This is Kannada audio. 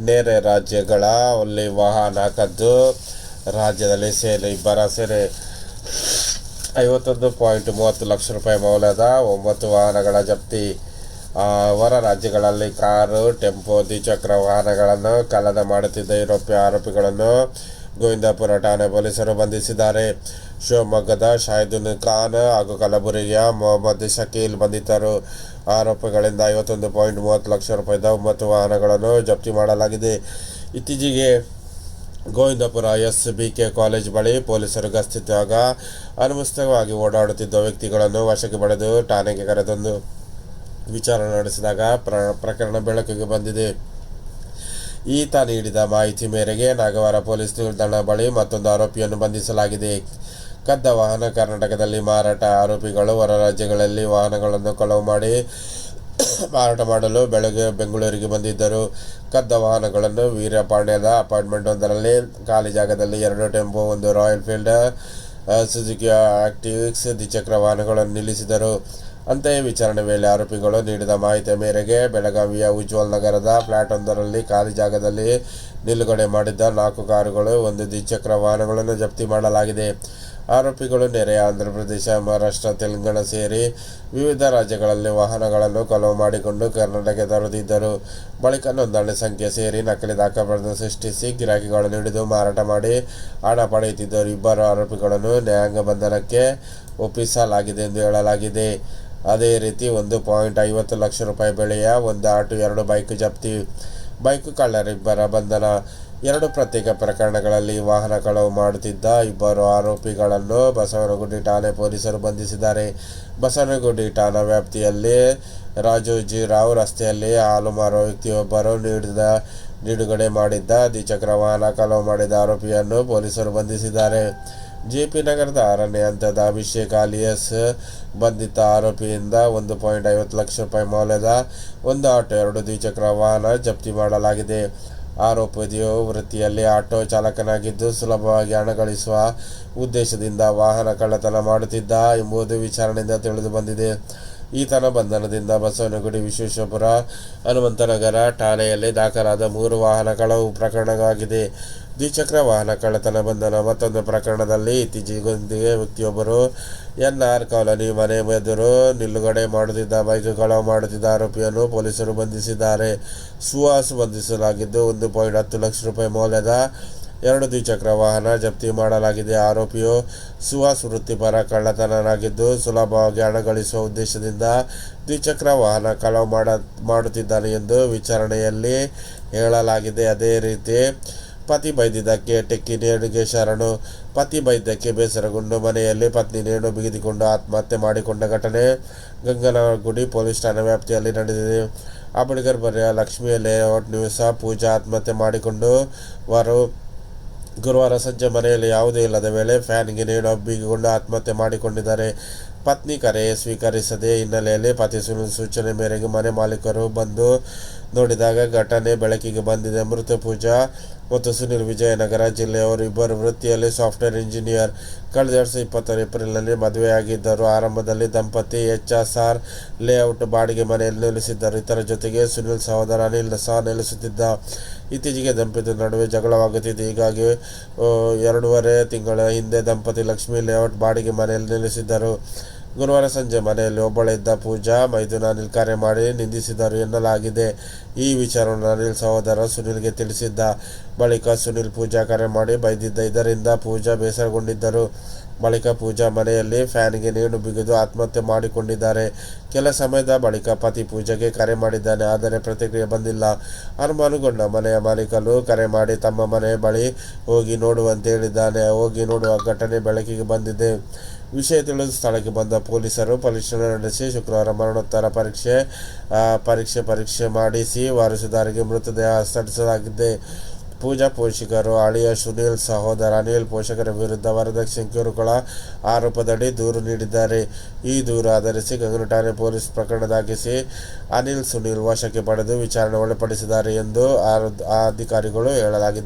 ನೆರೆ ರಾಜ್ಯಗಳ ಅಲ್ಲಿ ವಾಹನ ಕದ್ದು ರಾಜ್ಯದಲ್ಲಿ ಸೇರಿ ಇಬ್ಬರ ಸೇರಿ ಐವತ್ತೊಂದು ಪಾಯಿಂಟ್ ಮೂವತ್ತು ಲಕ್ಷ ರೂಪಾಯಿ ಮೌಲ್ಯದ ಒಂಬತ್ತು ವಾಹನಗಳ ಜಪ್ತಿ. ಹೊರ ರಾಜ್ಯಗಳಲ್ಲಿ ಕಾರು, ಟೆಂಪೋ, ದ್ವಿಚಕ್ರ ವಾಹನಗಳನ್ನು ಕಳ್ಳನ ಮಾಡುತ್ತಿದ್ದ ಯುರೋಪಿಯ ಆರೋಪಿಗಳನ್ನು ಗೋವಿಂದಪುರ ಠಾಣೆ ಪೊಲೀಸರು ಬಂಧಿಸಿದ್ದಾರೆ. ಶಿವಮೊಗ್ಗದ ಶಾಹಿದುನ್ ಖಾನ್ ಹಾಗೂ ಕಲಬುರಗಿಯ ಮೊಹಮ್ಮದ್ ಶಕೀಲ್ ಬಂಧಿತರು. ಆರೋಪಿಗಳಿಂದ ಐವತ್ತೊಂದು ಪಾಯಿಂಟ್ ಮೂವತ್ತು ಲಕ್ಷ ರೂಪಾಯಿದ ಒಂಬತ್ತು ವಾಹನಗಳನ್ನು ಜಪ್ತಿ ಮಾಡಲಾಗಿದೆ. ಇತ್ತೀಚೆಗೆ Govindapura S B K college ಬಳಿ ಪೊಲೀಸರು ಗಸ್ತಿದ್ದಾಗ ಅನುಮಸ್ತವಾಗಿ ಓಡಾಡುತ್ತಿದ್ದ ವ್ಯಕ್ತಿಗಳನ್ನು ವಶಕ್ಕೆ ಪಡೆದು ಠಾಣೆಗೆ ಕರೆತಂದು ವಿಚಾರಣೆ ನಡೆಸಿದಾಗ ಪ್ರ, ಪ್ರಕರಣ ಬೆಳಕಿಗೆ ಬಂದಿದೆ. ಈತ ನೀಡಿದ ಮಾಹಿತಿ ಮೇರೆಗೆ ನಾಗವಾರ ಪೊಲೀಸ್ ನಿಲ್ದಾಣ ಬಳಿ ಮತ್ತೊಂದು ಆರೋಪಿಯನ್ನು ಬಂಧಿಸಲಾಗಿದೆ. ಕದ್ದ ವಾಹನ ಕರ್ನಾಟಕದಲ್ಲಿ ಮಾರಾಟ ಆರೋಪಿಗಳು ಹೊರ ರಾಜ್ಯಗಳಲ್ಲಿ ವಾಹನಗಳನ್ನು ಕಳವು ಮಾಡಿ ಮಾರಾಟ ಮಾಡಲು ಬೆಳಗ್ಗೆ ಬೆಂಗಳೂರಿಗೆ ಬಂದಿದ್ದರು. ಕದ್ದ ವಾಹನಗಳನ್ನು ವೀರಪಾಂಡ್ಯದ ಅಪಾರ್ಟ್ಮೆಂಟ್ ಒಂದರಲ್ಲಿ, ಖಾಲಿ ಜಾಗದಲ್ಲಿ ಎರಡು ಟೆಂಪೋ, ಒಂದು ರಾಯಲ್ ಫೀಲ್ಡ್ ಸುಜುಕಿ ಆಕ್ಟಿವಿಕ್ಸ್ ದ್ವಿಚಕ್ರ ವಾಹನಗಳನ್ನು ನಿಲ್ಲಿಸಿದರು. ಅಂತೆಯೇ ವಿಚಾರಣೆ ವೇಳೆ ಆರೋಪಿಗಳು ನೀಡಿದ ಮಾಹಿತಿಯ ಮೇರೆಗೆ ಬೆಳಗಾವಿಯ ಉಜ್ವಲ್ ನಗರದ ಫ್ಲಾಟ್ ಒಂದರಲ್ಲಿ ಖಾಲಿ ಜಾಗದಲ್ಲಿ ನಿಲುಗಡೆ ಮಾಡಿದ್ದ ನಾಲ್ಕು ಕಾರುಗಳು ಒಂದು ದ್ವಿಚಕ್ರ ವಾಹನಗಳನ್ನು ಜಪ್ತಿ ಮಾಡಲಾಗಿದೆ. ಆರೋಪಿಗಳು ನೆರೆಯ ಆಂಧ್ರಪ್ರದೇಶ, ಮಹಾರಾಷ್ಟ್ರ, ತೆಲಂಗಾಣ ಸೇರಿ ವಿವಿಧ ರಾಜ್ಯಗಳಲ್ಲಿ ವಾಹನಗಳನ್ನು ಕಲವು ಮಾಡಿಕೊಂಡು ಕರ್ನಾಟಕಕ್ಕೆ ತರುತ್ತಿದ್ದರು ಬಳಿಕ ನೋಂದಣಿ ಸಂಖ್ಯೆ ಸೇರಿ ನಕಲಿ ದಾಖಲೆಗಳನ್ನು ಸೃಷ್ಟಿಸಿ ಗಿರಾಕಿಗಳನ್ನು ಹಿಡಿದು ಮಾರಾಟ ಮಾಡಿ ಹಣ ಪಡೆಯುತ್ತಿದ್ದರು. ಇಬ್ಬರು ಆರೋಪಿಗಳನ್ನು ನ್ಯಾಯಾಂಗ ಬಂಧನಕ್ಕೆ ಒಪ್ಪಿಸಲಾಗಿದೆ ಎಂದು ಹೇಳಲಾಗಿದೆ. ಅದೇ ರೀತಿ ಒಂದು ಪಾಯಿಂಟ್ ಐವತ್ತು ಲಕ್ಷ ರೂಪಾಯಿ ಬೆಲೆಯ ಒಂದು ಆಟೋ, ಎರಡು ಬೈಕ್ ಜಪ್ತಿ, ಬೈಕ್ ಕಳ್ಳರಿಬ್ಬರ ಬಂಧನ, ಎರಡು ಪ್ರತ್ಯೇಕ ಪ್ರಕರಣಗಳಲ್ಲಿ ವಾಹನ ಕಳವು ಮಾಡುತ್ತಿದ್ದ ಇಬ್ಬರು ಆರೋಪಿಗಳನ್ನು ಬಸವನಗುಡಿ ಠಾಣೆ ಪೊಲೀಸರು ಬಂಧಿಸಿದ್ದಾರೆ. ಬಸವನಗುಡಿ ಠಾಣಾ ವ್ಯಾಪ್ತಿಯಲ್ಲಿ ರಾಜೋಜಿರಾವ್ ರಸ್ತೆಯಲ್ಲಿ ಹಾಲು ಮಾರುವ ವ್ಯಕ್ತಿಯೊಬ್ಬರು ನೀಡಿದ, ನಿಡುಗಡೆ ಮಾಡಿದ್ದ ದ್ವಿಚಕ್ರ ವಾಹನ ಕಳವು ಮಾಡಿದ ಆರೋಪಿಯನ್ನು ಪೊಲೀಸರು ಬಂಧಿಸಿದ್ದಾರೆ. ಜೆಪಿ ನಗರದ ಆರನೇ ಹಂತದ ಅಭಿಷೇಕ್ ಆಲಿಯಸ್ ಬಂಧಿತ ಆರೋಪಿಯಿಂದ ಒಂದು ಪಾಯಿಂಟ್ ಐವತ್ತು ಲಕ್ಷ ರೂಪಾಯಿ ಮೌಲ್ಯದ ಒಂದು ಆಟೋ, ಎರಡು ದ್ವಿಚಕ್ರ ವಾಹನ ಜಪ್ತಿ ಮಾಡಲಾಗಿದೆ. ಆರೋಪಿಯು ವೃತ್ತಿಯಲ್ಲಿ ಆಟೋ ಚಾಲಕನಾಗಿದ್ದು ಸುಲಭವಾಗಿ ಹಣ ಗಳಿಸುವ ಉದ್ದೇಶದಿಂದ ವಾಹನ ಕಳ್ಳತನ ಮಾಡುತ್ತಿದ್ದ ಎಂಬುದು ವಿಚಾರಣೆಯಿಂದ ತಿಳಿದು ಬಂದಿದೆ. ಈತನ ಬಂಧನದಿಂದ ಬಸವನಗುಡಿ ವಿಶ್ವೇಶ್ವರಪುರ, ಹನುಮಂತನಗರ ಠಾಣೆಯಲ್ಲಿ ದಾಖಲಾದ ಮೂರು ವಾಹನ ಪ್ರಕರಣವಾಗಿದೆ ದ್ವಿಚಕ್ರ ವಾಹನ ಕಳ್ಳತನ ಬಂಧನ. ಮತ್ತೊಂದು ಪ್ರಕರಣದಲ್ಲಿ ಇತ್ತೀಚೆಗೊಂದಿಗೆ ವ್ಯಕ್ತಿಯೊಬ್ಬರು ಎನ್ ಆರ್ ಕಾಲೋನಿ ಮನೆ ಎದುರು ನಿಲುಗಡೆ ಮಾಡುತ್ತಿದ್ದ, ಬೈಕ್ ಕಳವು ಮಾಡುತ್ತಿದ್ದ ಆರೋಪಿಯನ್ನು ಪೊಲೀಸರು ಬಂಧಿಸಿದ್ದಾರೆ. ಸುಹಾಸ್ ಬಂಧಿಸಲಾಗಿದ್ದು ಒಂದು ಪಾಯಿಂಟ್ ಹತ್ತು ಲಕ್ಷ ರೂಪಾಯಿ ಮೌಲ್ಯದ ಎರಡು ದ್ವಿಚಕ್ರ ವಾಹನ ಜಪ್ತಿ ಮಾಡಲಾಗಿದೆ. ಆರೋಪಿಯು ಸುಹಾಸ್ ವೃತ್ತಿಪರ ಕಳ್ಳತನನಾಗಿದ್ದು ಸುಲಭವಾಗಿ ಹಣ ಗಳಿಸುವ ಉದ್ದೇಶದಿಂದ ದ್ವಿಚಕ್ರ ವಾಹನ ಕಳವು ಮಾಡ, ಮಾಡುತ್ತಿದ್ದಾನೆ ಎಂದು ವಿಚಾರಣೆಯಲ್ಲಿ ಹೇಳಲಾಗಿದೆ. ಅದೇ ರೀತಿ ಪತಿ ಬೈದಿದ್ದಕ್ಕೆ ಟೆಕ್ಕಿ ನೇಣುಗೆ ಶರಣು, ಪತಿ ಬೈದ್ದಕ್ಕೆ ಬೇಸರಗೊಂಡು ಮನೆಯಲ್ಲಿ ಪತ್ನಿ ನೇಣು ಬಿಗಿದುಕೊಂಡು ಆತ್ಮಹತ್ಯೆ ಮಾಡಿಕೊಂಡ ಘಟನೆ ಗಂಗನಗುಡಿ ಪೊಲೀಸ್ ಠಾಣೆ ವ್ಯಾಪ್ತಿಯಲ್ಲಿ ನಡೆದಿದೆ. ಅಬಡಿಗರ್ ಬರೆಯ ಲಕ್ಷ್ಮೀ ಲೇಔಟ್ ನಿವಾಸ ಪೂಜಾ ಆತ್ಮಹತ್ಯೆ ಮಾಡಿಕೊಂಡು ವಾರು ಗುರುವಾರ ಸಂಜೆ ಮನೆಯಲ್ಲಿ ಯಾವುದೇ ಇಲ್ಲದ ವೇಳೆ ಫ್ಯಾನ್ಗೆ ನೇಣು ಬಿಗಿಕೊಂಡು ಆತ್ಮಹತ್ಯೆ ಮಾಡಿಕೊಂಡಿದ್ದಾರೆ. ಪತ್ನಿ ಕರೆ ಸ್ವೀಕರಿಸದೆ ಹಿನ್ನೆಲೆಯಲ್ಲಿ ಪತಿ ಸೂಚನೆ ಮೇರೆಗೆ ಮನೆ ಮಾಲೀಕರು ಬಂದು ನೋಡಿದಾಗ ಘಟನೆ ಬೆಳಕಿಗೆ ಬಂದಿದೆ. ಮೃತ ಪೂಜಾ ಮತ್ತು ಸುನಿಲ್ ವಿಜಯನಗರ ಜಿಲ್ಲೆಯವರು ಇಬ್ಬರು ವೃತ್ತಿಯಲ್ಲಿ ಸಾಫ್ಟ್ವೇರ್ ಇಂಜಿನಿಯರ್. ಕಳೆದ ಎರಡು ಸಾವಿರದ ಇಪ್ಪತ್ತರ ಏಪ್ರಿಲ್ನಲ್ಲಿ ಮದುವೆಯಾಗಿದ್ದರು. ಆರಂಭದಲ್ಲಿ ದಂಪತಿ ಎಚ್ ಎಸ್ ಆರ್ ಲೇಔಟ್ ಬಾಡಿಗೆ ಮನೆಯಲ್ಲಿ ನೆಲೆಸಿದ್ದರು. ಇತರ ಜೊತೆಗೆ ಸುನಿಲ್ ಸಹೋದರ ಅನಿಲ್ ಸಹ ನೆಲೆಸುತ್ತಿದ್ದ. ಇತ್ತೀಚೆಗೆ ದಂಪತಿ ನಡುವೆ ಜಗಳವಾಗುತ್ತಿದೆ. ಹೀಗಾಗಿ ಎರಡೂವರೆ ತಿಂಗಳ ಹಿಂದೆ ದಂಪತಿ ಲಕ್ಷ್ಮೀ ಲೇಔಟ್ ಬಾಡಿಗೆ ಮನೆಯಲ್ಲಿ ನೆಲೆಸಿದ್ದರು. ಗುರುವಾರ ಸಂಜೆ ಮನೆಯಲ್ಲಿ ಒಬ್ಬಳಿದ್ದ ಪೂಜಾ ಮೈದುನ ಅನಿಲ್ ಕರೆ ಮಾಡಿ ನಿಂದಿಸಿದರು ಎನ್ನಲಾಗಿದೆ. ಈ ವಿಚಾರವನ್ನು ಅನಿಲ್ ಸಹೋದರ ಸುನಿಲ್ಗೆ ತಿಳಿಸಿದ್ದ ಬಳಿಕ ಸುನಿಲ್ ಪೂಜಾ ಕರೆ ಮಾಡಿ ಬೈದಿದ್ದ ಇದರಿಂದ ಪೂಜಾ ಬೇಸರಗೊಂಡಿದ್ದರು. ಬಳಿಕ ಪೂಜಾ ಮನೆಯಲ್ಲಿ ಫ್ಯಾನ್ಗೆ ನೇಣು ಬಿಗಿದು ಆತ್ಮಹತ್ಯೆ ಮಾಡಿಕೊಂಡಿದ್ದಾರೆ. ಕೆಲ ಸಮಯದ ಬಳಿಕ ಪತಿ ಪೂಜೆಗೆ ಕರೆ ಮಾಡಿದ್ದಾನೆ, ಆದರೆ ಪ್ರತಿಕ್ರಿಯೆ ಬಂದಿಲ್ಲ. ಅನುಮಾನಗೊಂಡ ಮನೆಯ ಮಾಲೀಕರು ಕರೆ ಮಾಡಿ ತಮ್ಮ ಮನೆ ಬಳಿ ಹೋಗಿ ನೋಡುವಂತೆ ಹೇಳಿದ್ದಾನೆ. ಹೋಗಿ ನೋಡುವ ಘಟನೆ ಬೆಳಕಿಗೆ ಬಂದಿದೆ. ವಿಷಯ ತಿಳಿದು ಸ್ಥಳಕ್ಕೆ ಬಂದ ಪೊಲೀಸರು ಪರಿಶೀಲನೆ ನಡೆಸಿ ಶುಕ್ರವಾರ ಮರಣೋತ್ತರ ಪರೀಕ್ಷೆ ಪರೀಕ್ಷೆ ಪರೀಕ್ಷೆ ಮಾಡಿಸಿ ವಾರಸುದಾರಿಗೆ ಮೃತದೇಹ ಹಸ್ತಾಂತರಿಸಲಾಗಿದೆ ಪೂಜಾ ಪೋಷಕರು ಅಳಿಯ ಸುನೀಲ್ ಸಹೋದರ, ಅನಿಲ್ ಪೋಷಕರ ವಿರುದ್ಧ ವರದಕ್ಷಿಣೆ ಕಿರುಕುಳ ಆರೋಪದಡಿ ದೂರು ನೀಡಿದ್ದಾರೆ. ಈ ದೂರು ಆಧರಿಸಿ ಗಂಗನ ಠಾಣೆ ಪೊಲೀಸ್ ಪ್ರಕರಣ ದಾಖಲಿಸಿ ಅನಿಲ್ ಸುನೀಲ್ ವಶಕ್ಕೆ ಪಡೆದು ವಿಚಾರಣೆ ಒಳಪಡಿಸಿದ್ದಾರೆ ಎಂದು ಆ ಅಧಿಕಾರಿಗಳು ಹೇಳಲಾಗಿದೆ